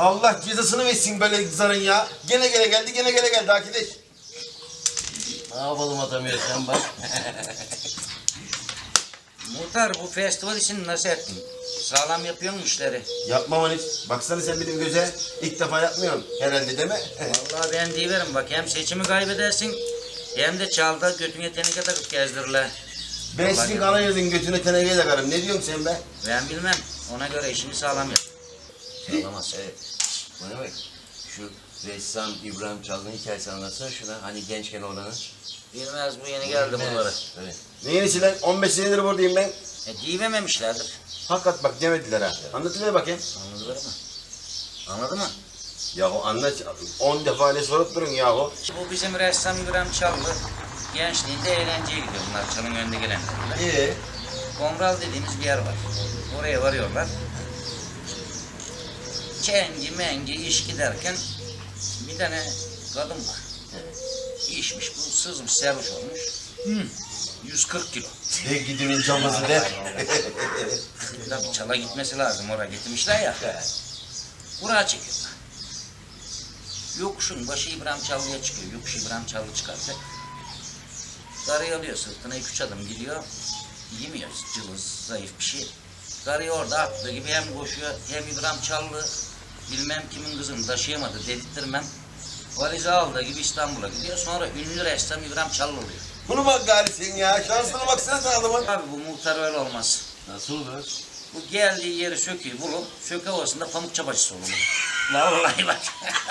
Allah cezasını versin böyle zarın ya. Gene gene geldi, gene gene geldi arkadaş. Ne yapalım atamıyorsan bak. Muhtar bu festival için nasıl ettin? Sağlam yapıyor mu işleri? Yapmam hani. Baksana sen benim göze. ilk defa yapmıyorum. Herhalde mi? Vallahi ben diyiverim bak hem seçimi kaybedersin hem de çalda götüne teneke takıp gezdirirler. ben sizin kana yazın götüne tenekeye takarım. Ne diyorsun sen be? Ben bilmem ona göre işini sağlam yap. Sağlamaz. Evet. Bana bak. Şu ressam İbrahim Çalgın hikayesi anlatsana şuna. Hani gençken olanı. Bilmez bu yeni geldi bunları. Evet. Ne yenisi lan? 15 senedir buradayım ben. E diyivememişlerdir. Hakikat bak demediler ha. Anlatıver bakayım. Anladılar mı? Anladı mı? Yahu anlat. 10 defa ne sorup durun yahu. Bu bizim ressam İbrahim Çallı. Gençliğinde eğlenceye gidiyor bunlar çalın önde gelenlerle. İyi. Komral dediğimiz bir yer var. Oraya varıyorlar. Çengi mengi iş giderken bir tane kadın var. İşmiş bu sızmış serhoş olmuş. 140 kilo. De gidinin camızı de. Tabii çala gitmesi lazım oraya getirmişler ya. Buraya çekiyorlar. Yokuşun başı İbrahim Çallı'ya çıkıyor. Yokuş İbrahim Çallı çıkartacak. Karıyı alıyor sırtına iki üç adım gidiyor. Yemiyor cılız, zayıf bir şey. Karıyı orada attığı gibi hem koşuyor hem İbrahim Çallı bilmem kimin kızını taşıyamadı dedirttirmem. Valizi aldığı gibi İstanbul'a gidiyor. Sonra ünlü ressam İbrahim Çallı oluyor. Bunu bak gari sen ya. Şansına baksana sen adamın. Abi bu muhtar öyle olmaz. Nasıl olur? Bu geldiği yeri söküyor bulup söke ovasında pamuk çabacısı olur. Vallahi bak.